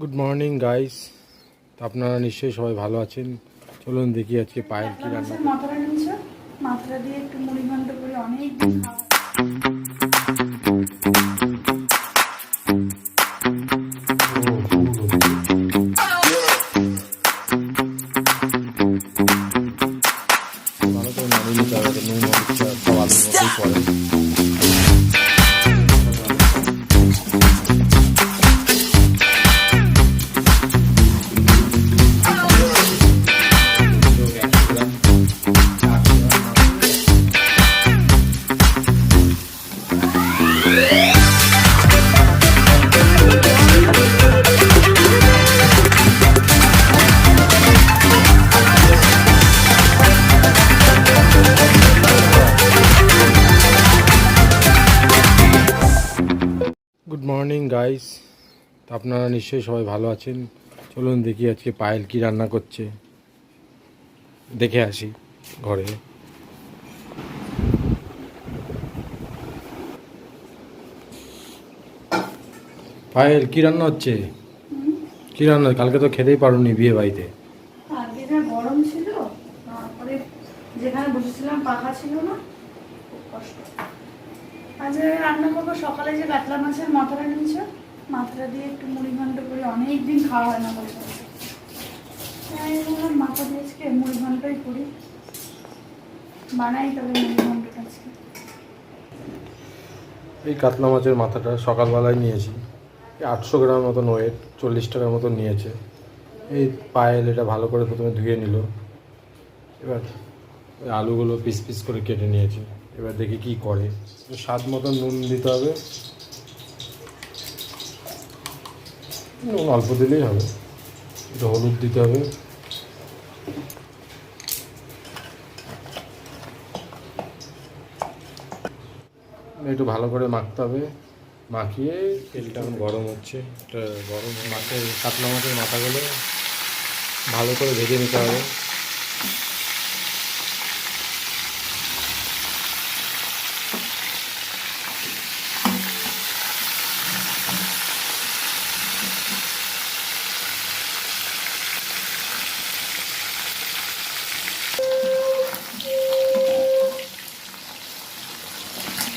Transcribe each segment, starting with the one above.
Good morning guys আপনারা নিশ্চয়ই সবাই ভালো আছেন। চলুন দেখি আজকে পায়ের কি রান্না মাথাটা দিয়ে একটু মুড়ি ঘন্ট করে অনেক ভালো করে নামিয়ে নিতে হবে নুন হলুদটা সব আলুর আপনারা নিশ্চয়ই সবাই ভালো আছেন। চলুন দেখি আজকে পায়েল কি রান্না করছে। দেখে আসি ঘরে। পায়েল, কি রান্না হচ্ছে? কি রান্না? কালকে তো খেতেই পারোনি বিয়ে বাড়িতে। যেখানে বসেছিলাম পাখা ছিল না কষ্ট। আজ রান্না করব, সকালে যে কাতলা মাছের মাথাটা নিয়েছো মাথাটা দিয়ে একটু মুড়ি ঘন্ট করে অনেক দিন খাওয়া হয় না বসে তাই বললাম, মাথা দিয়ে আজকে মুড়ি ঘন্টই করি। বানাই তবে মুড়ি ঘন্টটা আজকে। এই কাতলা মাছের মাথাটা সকালবেলায় নিয়েছি। আটশো গ্রাম মতন ওয়েট চল্লিশ টাকার মতন নিয়েছে। এই পায়েল এটা ভালো করে প্রথমে ধুয়ে নিল। এবার আলুগুলো পিস পিস করে কেটে নিয়েছি। এবার দেখি কি করে। স্বাদ মতো নুন দিতে হবে। নুন অল্প দিলেই হবে। একটু হলুদ দিতে হবে। একটু ভালো করে মাখতে হবে। মাখিয়ে তেলটা এখন গরম হচ্ছে। গরম মাছের কাতলা মাছের মাথাগুলো ভালো করে ভেজে নিতে হবে।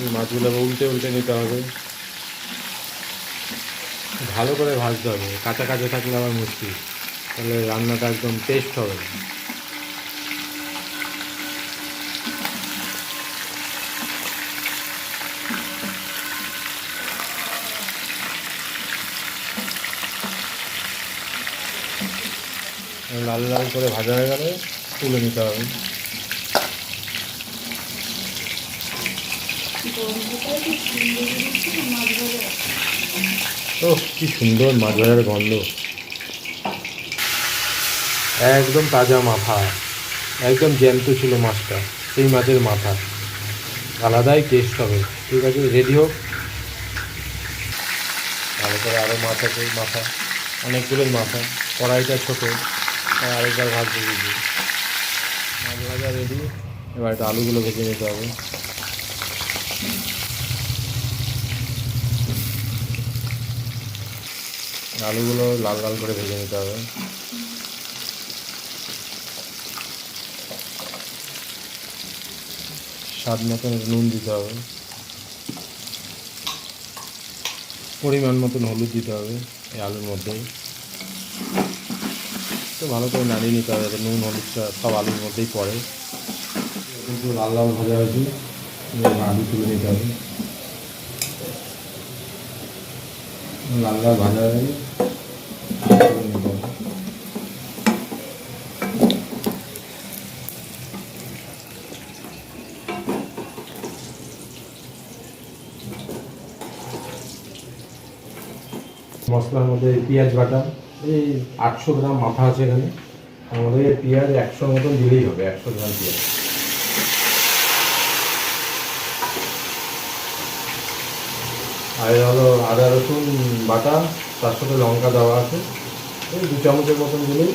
এই মাছগুলোকে উল্টে উল্টে নিতে হবে। ভালো করে ভাজতে হবে। কাঁচা কাঁচা থাকলে আবার মুশকিল। তাহলে রান্নাটা একদম টেস্ট হবে। লাল লাল করে ভাজা হয়ে গেলে তুলে নিতে হবে। ও কি সুন্দর মাছ ভাজার গন্ধ। একদম তাজা মাথা। একদম জ্যান্ত ছিল মাছটা, সেই মাছের মাথা। আলাদাই টেস্ট হবে। ঠিক আছে রেডি হোক। ভালো করে আরও মাছ আছে মাথা। অনেকগুলোই মাথা। কড়াইটা ছোটো। আরেকবার ভাজতে দিয়েছি মাছ ভাজা রেডি এবার একটু আলুগুলো ভেজে নিতে হবে। আলুগুলো লাল লাল করে ভেজে নিতে হবে। স্বাদ মতন নুন দিতে হবে। পরিমাণ মতন হলুদ দিতে হবে এই আলুর মধ্যেই। তো ভালো করে নাড়িয়ে নিতে হবে নুন, হলুদটা সব আলুর মধ্যেই পড়ে। কিন্তু লাল লাল ভাজা হয়েছে। আলু তুলে নিতে হবে লাল লাল ভাজা হয়ে। মশলার মধ্যে পেঁয়াজ বাটা এই আটশো গ্রাম মাথা আছে এখানে আমাদের পেঁয়াজ একশো মতন দিলেই হবে, একশো গ্রাম পেঁয়াজ আর হলো আদা, রসুন, বাটা, তার সাথে লঙ্কা দেওয়া আছে। এই দু চামচের মতন দিলেই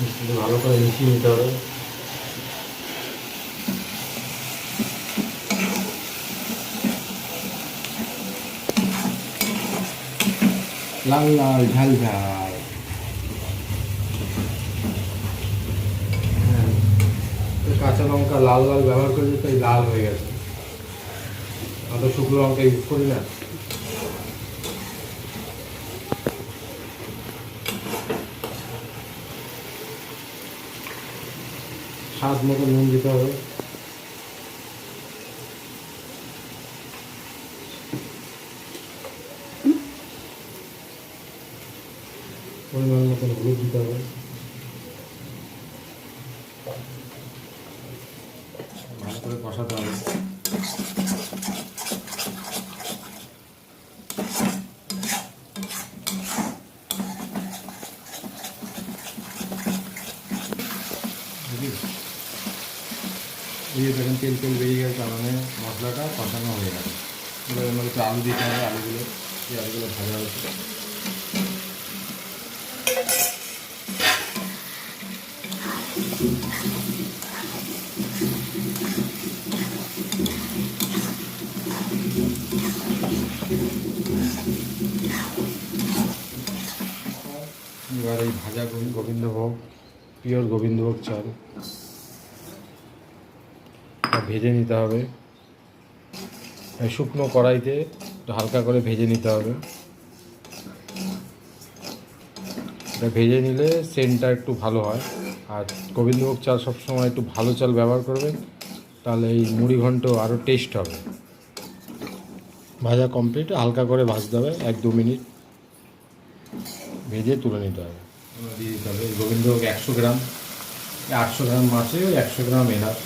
মিষ্টিটা ভালো করে মিশিয়ে নিতে হবে। লাল লাল ঝাল ঝাল। হ্যাঁ, কাঁচা লঙ্কা লাল লাল ব্যবহার করেছি তাই লাল হয়ে গেছে। অত শুকনো লঙ্কা ইউজ করি না। স্বাদ মতো নুন দিতে হবে। পরিমাণ মতন হলুদ দিতে হবে। ভালো করে কষাতে হবে। বুঝলি? এই যে দেখেন তেল তেল বেরিয়ে গেছে, তার মানে মশলাটা কষানো হয়ে গেছে। এবার এর আলু দিতে হবে, আলুগুলো, এই আলুগুলো ভাজা হচ্ছে এবার এই ভাজা গোবিন্দভোগ, পিওর গোবিন্দভোগ চাল। ভেজে নিতে হবে। শুকনো কড়াইতে হালকা করে ভেজে নিতে হবে। এটা ভেজে নিলে সেন্টটা একটু ভালো হয়। আর গোবিন্দভোগ চাল সবসময় একটু ভালো চাল ব্যবহার করবেন তাহলে এই মুড়ি ঘন্ট আরও টেস্ট হবে। ভাজা কমপ্লিট হালকা করে ভাজতে হবে, এক দু মিনিট ভেজে তুলে নিতে হবে। দিয়ে দিতে হবে। গোবিন্দভোগ একশো গ্রাম, আটশো গ্রাম মাছে, একশো গ্রাম এনার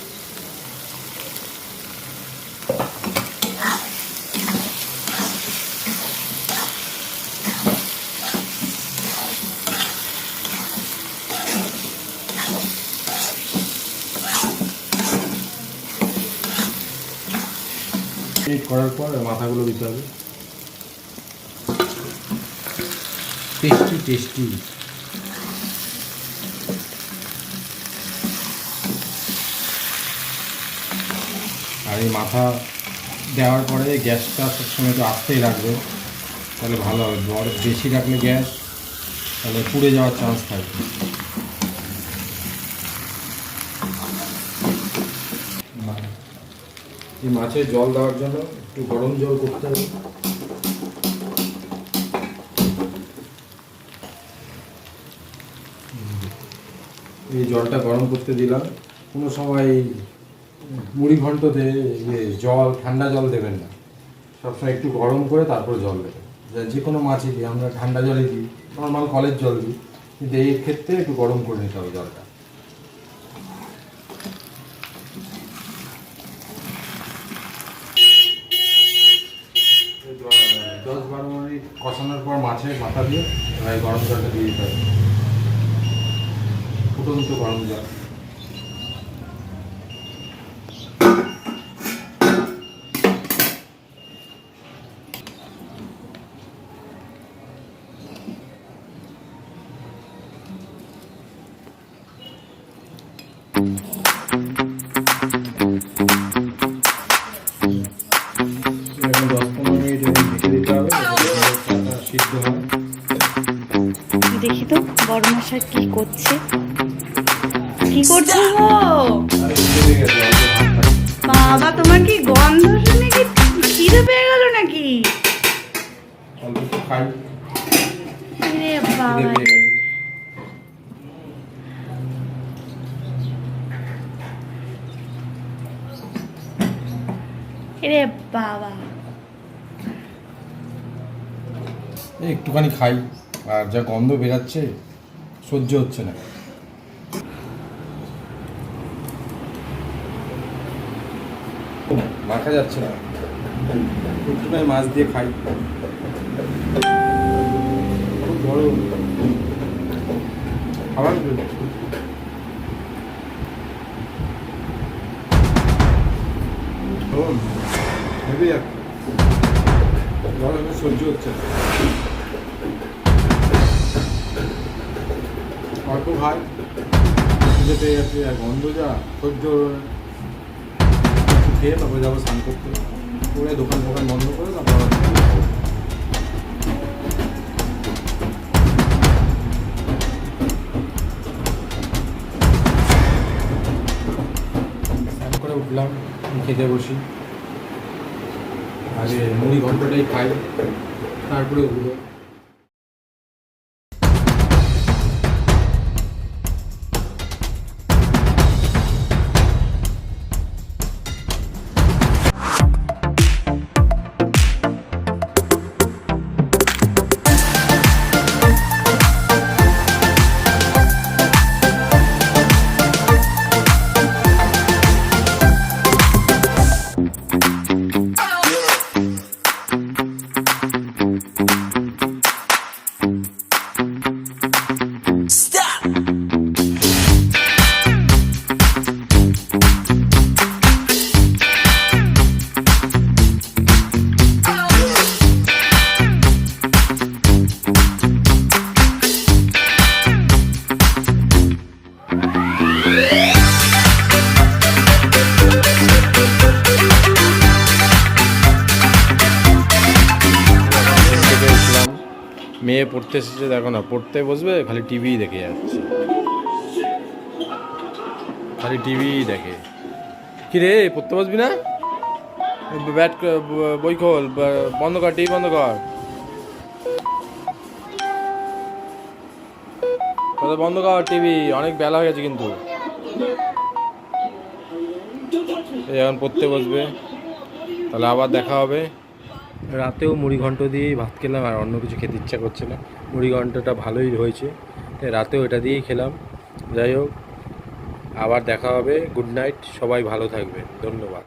মিনিট করার পর মাথাগুলো দিতে হবে। Tasty tasty. আর এই মাথা দেওয়ার পরে গ্যাসটা সবসময় একটু আস্তেই রাখবে। তাহলে ভালো হবে। বেশি রাখলে গ্যাস, তাহলে পুড়ে যাওয়ার চান্স থাকবে। এই মাছের জল দেওয়ার জন্য একটু গরম জল করতে হবে। এই জলটা গরম করতে দিলাম। কোনো সময় মুড়ি ঘন্টতে ইয়ে জল, ঠান্ডা জল দেবেন না। সবসময় একটু গরম করে তারপর জল দেবেন। যা- কোনো মাছই দিই, আমরা ঠান্ডা জলে দিই, নর্মাল কলের জল দিই। কিন্তু এই ক্ষেত্রে একটু গরম করে নিতে হবে জলটা এই দ- দশ বারো মিনিট মাছের মাথা দিয়ে এবার গরম জলটা দিয়ে দিতে হবে। ফুটন্ত গরম জল। বাবা, তোমার কি গন্ধ শুনে কি খিদে পেয়ে গেল নাকি? রে বাবা। একটুখানি খাই, আর যা গন্ধ বেরাচ্ছে, সহ্য হচ্ছে না। মাখা যাচ্ছে না। একটুখানি মাছ দিয়ে খাই। খুব বড়। খাবার হেভি সহ্য হচ্ছে অল্প খিদে পেয়ে গেছে আর গন্ধ যা সহ্য খেয়ে তারপরে যাব স্নান করতে। করে দোকান ফোকান বন্ধ করে তারপর স্নান করে উঠলাম, খেতে বসি। আগে মুড়ি ঘন্টাটাই খাই, তারপরে উঠবো। মেয়ে পড়তে এসেছে, দেখো না, পড়তে বসবে, খালি টিভি দেখে যাচ্ছে। খালি টিভি দেখে। কি রে, পড়তে বসবি না? ব্যাট বই খোল বন্ধ কর, টিভি বন্ধ কর। বন্ধ কর, টিভি, অনেক বেলা হয়ে গেছে কিন্তু। এখন পড়তে বসবে। তাহলে আবার দেখা হবে। রাতেও মুড়ি ঘন্ট দিয়েই ভাত খেলাম আর অন্য কিছু খেতে ইচ্ছা করছে না। মুড়ি ঘন্টটা ভালোই হয়েছে। তাই রাতেও এটা দিয়েই খেলাম। যাই হোক, আবার দেখা হবে। Good night. সবাই ভালো থাকবে। ধন্যবাদ।